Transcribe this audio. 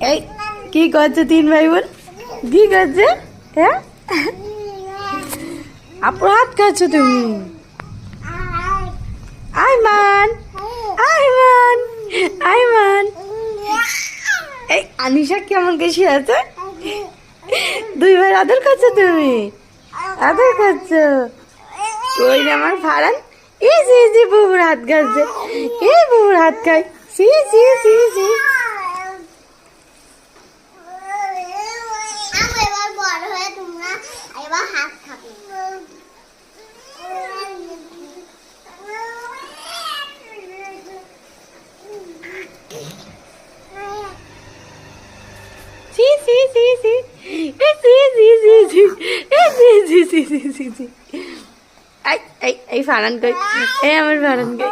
এই, কি করছ তিন ভাই বোন? কি করছে? হ্যাঁ? আপুর হাত খাচ্ছ তুমি। আইমান আইমান আইমান। এই, আনিশা কেমন গেছি আছে দুই ভাই আদর করছ তুমি? আদর করছ? ওই আমার ফারান। এ সি সি বুবুর হাত খাচ্ছে এ বুবুর হাত খাই সি সি সি সি। এবার হাত খাবে। এই ফারান কই। এই আমার ফারান কই।